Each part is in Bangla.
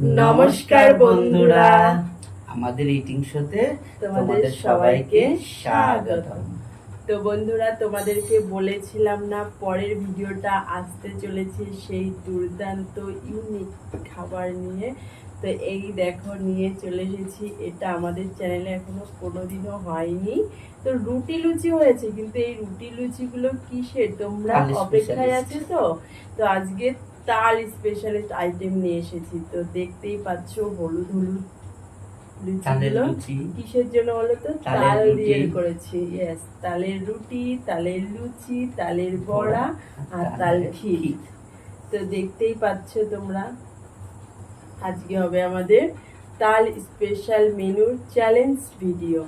নমস্কার বন্ধুরা। আমাদের ইটিং শোতে তোমাদের সবাইকে স্বাগত তো বন্ধুরা তোমাদেরকে বলেছিলাম না পরের ভিডিওটা আসতে চলেছে সেই দুর্দান্ত ইউনিক খাবার নিয়ে। তো এই দেখো নিয়ে চলে এসেছি। এটা আমাদের চ্যানেলে এখনও কোনোদিনও হয়নি। তো রুটি লুচি হয়েছে কিন্তু এই রুটি লুচিগুলো কিসের? তোমরা অপেক্ষায়। আছে তো? তো আজকে তাল স্পেশালিস্ট আইটেম নিয়ে এসেছি। তো দেখতেই পাচ্ছ হলুদ হলুদ কিসের জন্য বলো তো? তাল। দিয়ে করেছি ইয়েস তালের রুটি তালের লুচি তালের বড়া আর তাল ক্ষীর। তো দেখতেই পাচ্ছ তোমরা আজকে হবে আমাদের তাল স্পেশাল মেনুর চ্যালেঞ্জ ভিডিও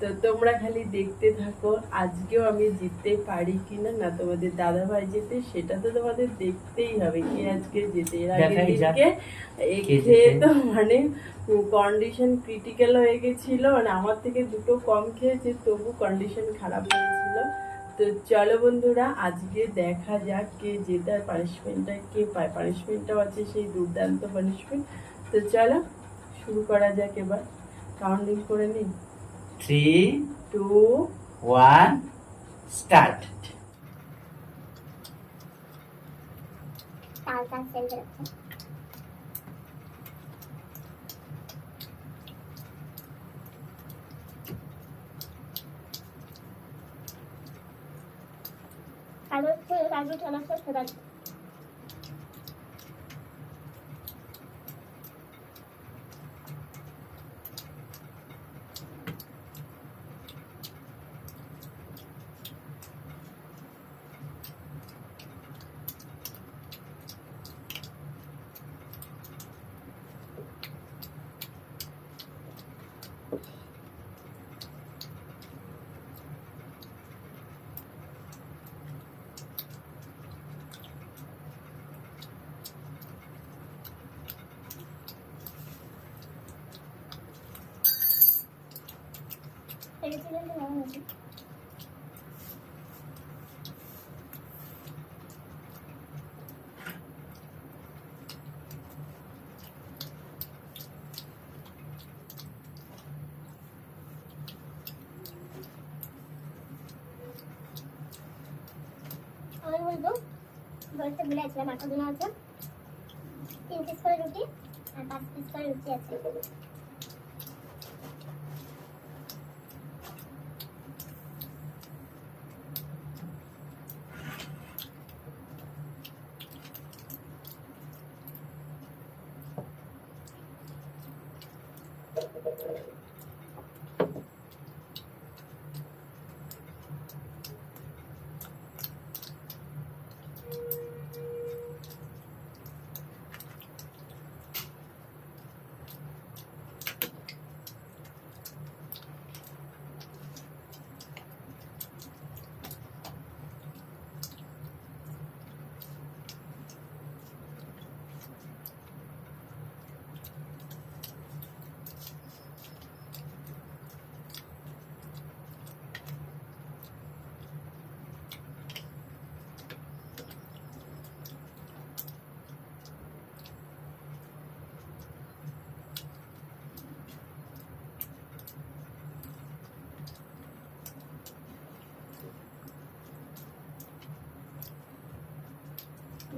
তো তোমরা খালি দেখতে থাকো আজকেও আমি জিততে পারি কিনা না তোমাদের দাদা ভাই যেতে সেটা তো তোমাদের দেখতেই হবে কে আজকে যেতে এর আগের দিনকে খেয়ে তো মানে কন্ডিশন ক্রিটিক্যাল হয়ে গেছিল মানে আমার থেকে দুটো কম খেয়েছে তবু কন্ডিশন খারাপ হয়েছিল। তো চলো বন্ধুরা আজকে দেখা যাক কে জেতার পানিশমেন্টটা কে পায় পানিশমেন্টটাও আছে সেই দুর্দান্ত পানিশমেন্ট তো চলো শুরু করা যাক এবার। কাউন্টিং করে নিই। থ্রি টু ওয়ান স্টার্ট কালো কালো চলা হচ্ছে সেটা এসেছিলেন তো ভালো হয়েছে আমি বলব, বলতে ভুলে গেছিলাম আটটা দিন আছে। তিন পিস করে রুটি আর পাঁচ পিস করে রুটি আছে।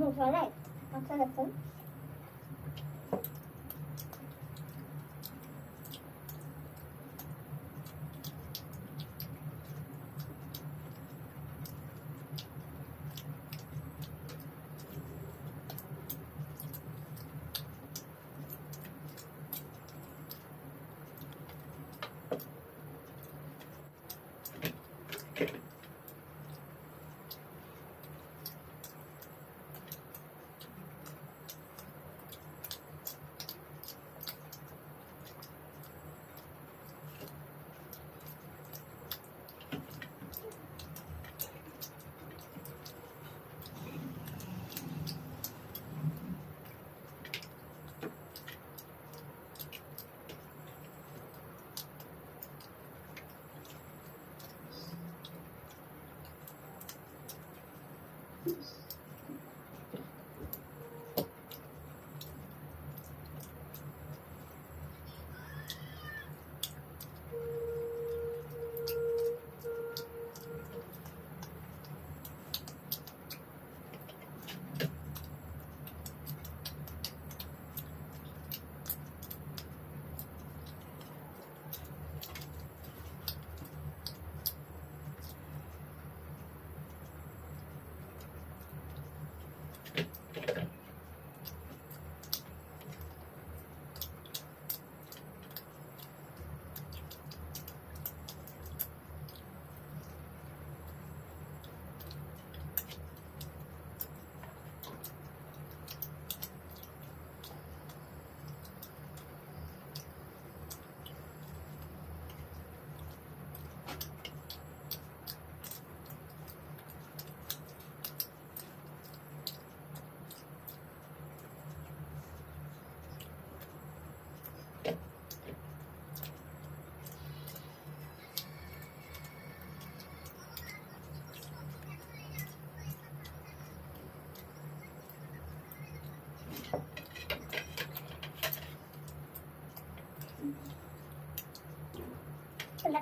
Bon, voilà, comme ça, la pomme.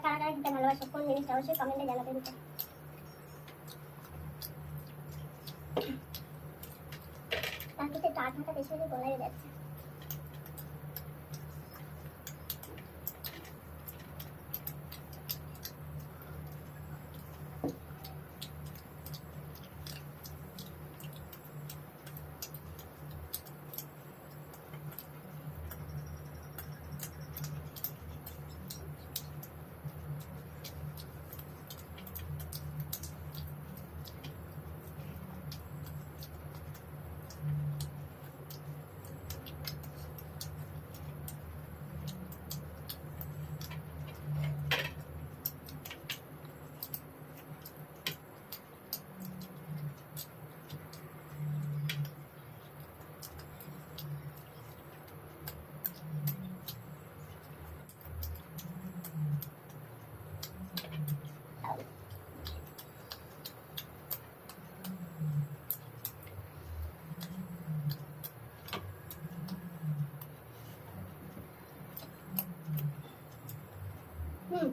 কারা কারা খেতে ভালোবাসো কোন জিনিসটা অবশ্যই কমেন্টে জানাতে দিতে তার কিন্তু একটু আঠাটা বেশি হলে গলায় যাচ্ছে হুম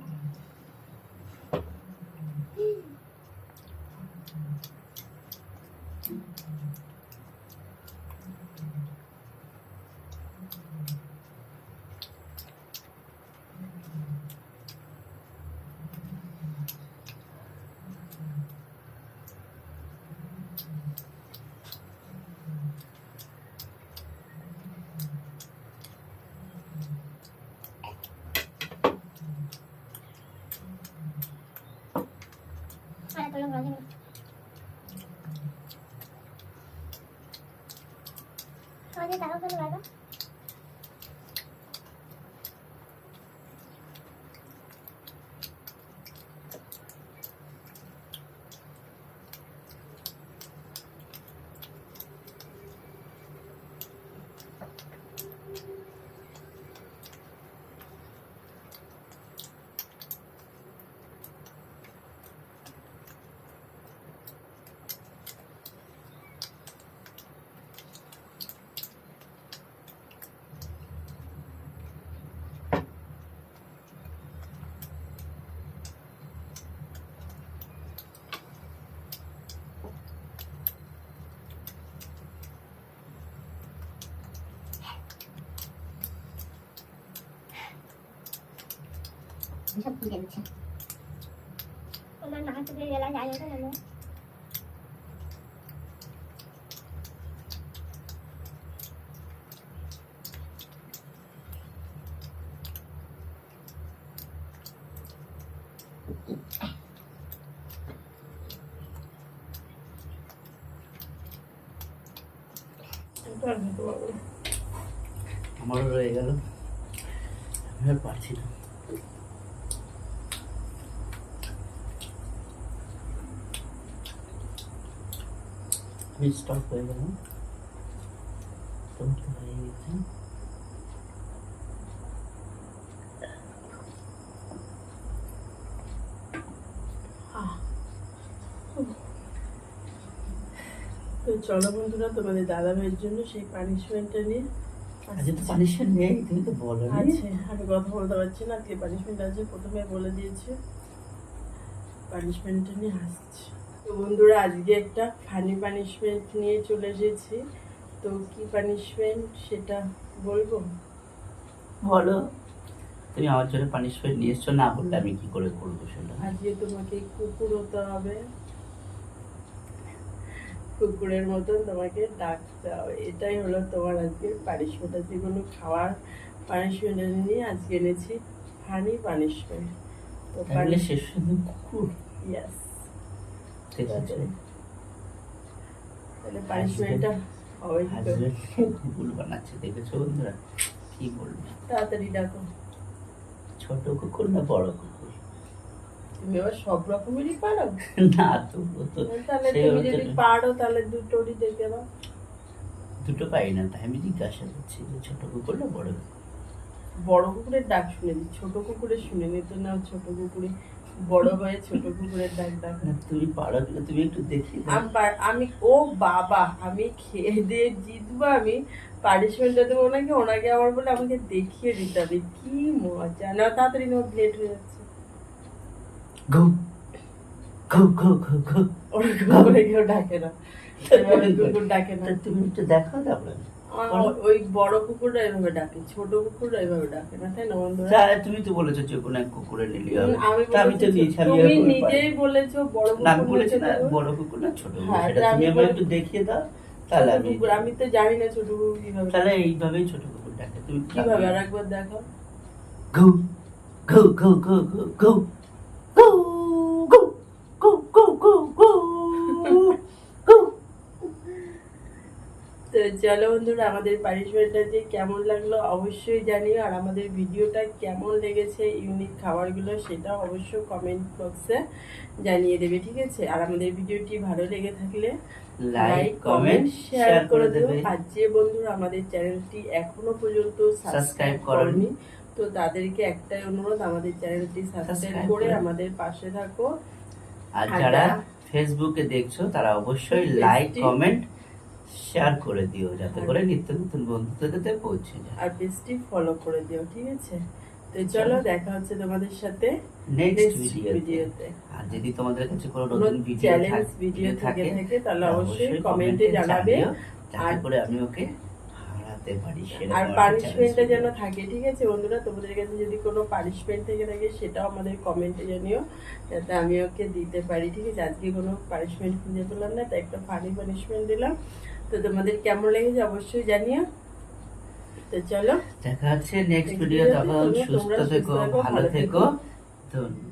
আর এত লোক রাজি না। আমাদের তারাও কেন লাগা সব মা টুকরে গেলা। যায় না পারব আমারও রয়ে গেল আমি আর না। হয়ে তো হয়ে গেছে তো চলো বন্ধুরা তোমাদের দাদা ভাইয়ের জন্য সেই পানিশমেন্টটা নিয়ে আজকে তো পানিশমেন্ট নেই তুমি তো বলো আছে আমি কথা বলতে পারছি না আজকে পানিশমেন্ট আছে প্রথমে বলে দিয়েছে। পানিশমেন্টটা নিয়ে আসছি তো বন্ধুরা আজকে একটা ফানি পানিশমেন্ট নিয়ে চলে এসেছি। তো কি পানিশমেন্ট সেটা বলব? বলো। তুমি আমার জন্য পানিশমেন্ট নিয়ে এসছো না বললে আমি কি করে করব সেটা? আজকে তোমাকে কুকুর হতে হবে। কুকুরের মতন তোমাকে ডাকতে হবে। এটাই হলো তোমার আজকে পানিশমেন্ট আজকে কোনো খাওয়ার পানিশমেন্ট নিয়ে আজকে এনেছি ফানি পানিশমেন্ট তো তাহলে শেষ শুধু কুকুর? ইয়াস ঠিক আছে। তাহলে পানিশমেন্টটা হবে কি করে? হাজবেন্ড কুকুর বানাচ্ছে দেখেছ বন্ধুরা? কি বলবে? তাড়াতাড়ি ডাকো। ছোট কুকুর না বড় কুকুর? তুমি আবার সব রকমেরই পারো? না তো তাহলে তুমি যদি পারো তাহলে দুটোরই দেখে দাও দুটো পাই না তাই আমি জিজ্ঞাসা করছি যে ছোট কুকুর না বড় কুকুর? বড় কুকুরের ডাক শুনেছি ছোট কুকুরের শুনেনি তো না ছোট কুকুরে। বড় হয়ে ছোট কুকুরের ডাক ডাক তুমি পারো কিনা তুমি একটু দেখি আমি ও বাবা আমি খেয়ে দিয়ে জিতবো আমি পানিশমেন্টটা দেবো ওনাকে ওনাকে আবার বলে আমাকে দেখিয়ে দিতে হবে। কি মজা। না তাড়াতাড়ি নেওয়া লেট হয়ে যাচ্ছে। গো গো গো গো গো ওরকম করে কেউ ডাকে না। কুকুর ডাকে না। তুমি একটু দেখাও আমার ওই বড় কুকুররা এভাবে ডাকে ছোট কুকুররা এভাবে ডাকে না তাই না বন্ধুরা? তুমি তো বলেছ যে কোনো এক কুকুরে নিলি হবে। আমি তা আমি তুমি নিজেই বলেছ বড় কুকুর বলেছি না বড় কুকুর না ছোট কুকুর। হ্যাঁ, সেটা তুমি আমাকে একটু দেখিয়ে দাও তাহলে আমি কুকুর আমি তো জানি না ছোট কুকুর কীভাবে তাহলে এইভাবেই ছোট কুকুর ডাকে। তুমি কীভাবে? আর একবার দেখো। গো গো গো গো গো গো গো চলো বন্ধুরা আমাদের পানিশমেন্টটা যে কেমন লাগল অবশ্যই জানিও আর আমাদের ভিডিওটা কেমন লেগেছে ইউনিক খাবারগুলো সেটা অবশ্যই কমেন্ট বক্সে জানিয়ে দেবে ঠিক আছে আর আমাদের ভিডিওটি ভালো লেগে থাকলে লাইক কমেন্ট শেয়ার করে দেবে আর যে বন্ধুরা আমাদের চ্যানেলটি এখনও পর্যন্ত সাবস্ক্রাইব করেনি। তো তাদেরকে একটাই অনুরোধ আমাদের চ্যানেলটি সাবস্ক্রাইব করে। আমাদের পাশে থাকো আর যারা ফেসবুকে দেখছ তারা অবশ্যই লাইক কমেন্ট শেয়ার করে দিও যাতে করে নিত্য নতুন বন্ধুদের কাছে পৌঁছে যায়। আর পেজটি ফলো করে দিও ঠিক আছে? তো চলো দেখা হচ্ছে তোমাদের সাথে নেক্সট ভিডিওতে আর যদি তোমাদের কাছে কোনো নতুন ভিডিও চ্যালেঞ্জ ভিডিও থেকে থাকে তাহলে অবশ্যই কমেন্টে কমেন্টে জানাবে। আর- করে আমি ওকে হারাতে পারি আর পানিশমেন্টটা যেন থাকে ঠিক আছে? বন্ধুরা তোমাদের কাছে যদি কোনো পানিশমেন্ট থেকে থাকে সেটাও আমাদের কমেন্টে জানিও যাতে আমি ওকে দিতে পারি ঠিক আছে? আজকে কোনো পানিশমেন্ট খুঁজে পেলাম না তাই একটা ফানি পানিশমেন্ট দিলাম। তো তোমাদের কেমন লেগেছে অবশ্যই জানিও। তো চলো। দেখা হচ্ছে নেক্সট ভিডিও তখন সুস্থ থেকো ভালো থেকো। ধন্যবাদ।